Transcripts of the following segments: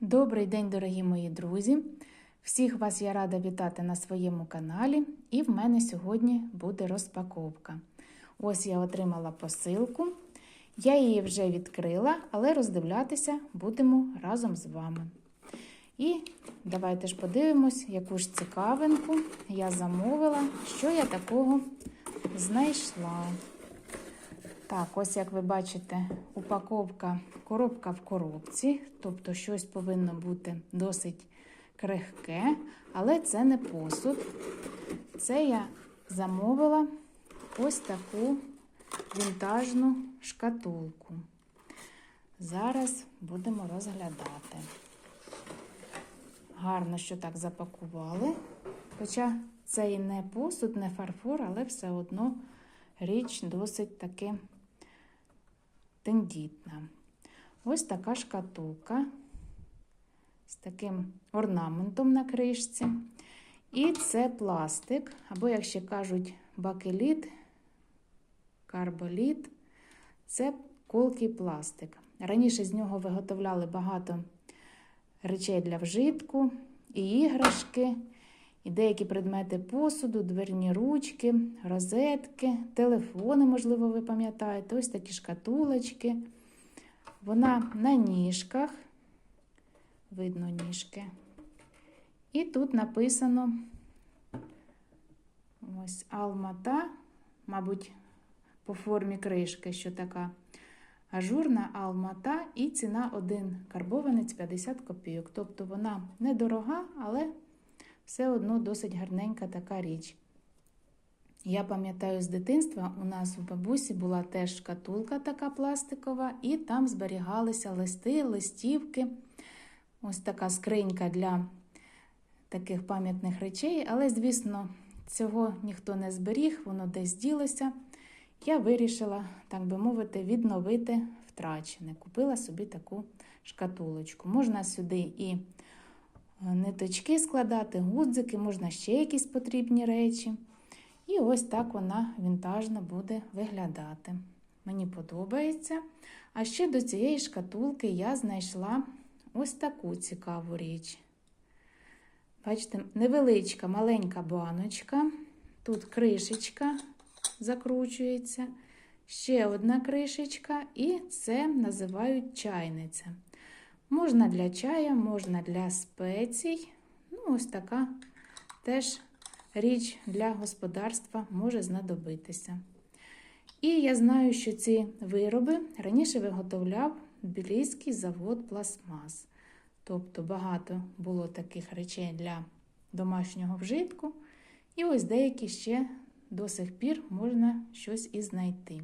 Добрий день, дорогі мої друзі! Всіх вас я рада вітати на своєму каналі, і в мене сьогодні буде розпаковка. Ось я отримала посилку. Я її вже відкрила, але роздивлятися будемо разом з вами. І давайте ж подивимось, яку ж цікавинку я замовила, що я такого знайшла. Так, ось як ви бачите, упаковка, коробка в коробці, тобто щось повинно бути досить крихке, але це не посуд. Це я замовила ось таку вінтажну шкатулку. Зараз будемо розглядати. Гарно, що так запакували. Хоча це і не посуд, не фарфор, але все одно річ досить таки тендітна. Ось така шкатулка з таким орнаментом на кришці. І це пластик, або, як ще кажуть, бакеліт, карболіт це колкий пластик. Раніше з нього виготовляли багато речей для вжитку, і іграшки, і деякі предмети посуду, дверні ручки, розетки, телефони, можливо, ви пам'ятаєте, ось такі шкатулочки. Вона на ніжках, видно ніжки. І тут написано ось алмата, мабуть, по формі кришки, що така ажурна алмата, і ціна один карбованець 50 копійок. Тобто вона недорога, але все одно досить гарненька така річ. Я пам'ятаю, з дитинства у нас у бабусі була теж шкатулка така пластикова, і там зберігалися листи, листівки. Ось така скринька для таких пам'ятних речей. Але, звісно, цього ніхто не зберіг, воно десь ділося. Я вирішила, так би мовити, відновити втрачене. Купила собі таку шкатулочку. Можна сюди і ниточки складати, гудзики, можна ще якісь потрібні речі. І ось так вона вінтажно буде виглядати. Мені подобається. А ще до цієї шкатулки я знайшла ось таку цікаву річ. Бачите, невеличка маленька баночка. Тут кришечка закручується, ще одна кришечка, і це називають чайниця. Можна для чая, можна для спецій. Ну, ось така теж річ для господарства може знадобитися. І я знаю, що ці вироби раніше виготовляв Тбіліський завод пластмас. Тобто багато було таких речей для домашнього вжитку. І ось деякі ще до сих пір можна щось і знайти.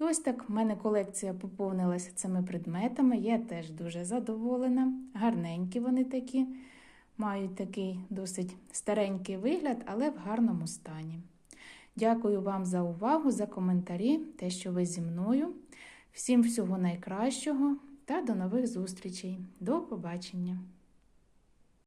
І ось так в мене колекція поповнилася цими предметами. Я теж дуже задоволена. Гарненькі вони такі, мають такий досить старенький вигляд, але в гарному стані. Дякую вам за увагу, за коментарі, те, що ви зі мною. Всім всього найкращого та до нових зустрічей. До побачення!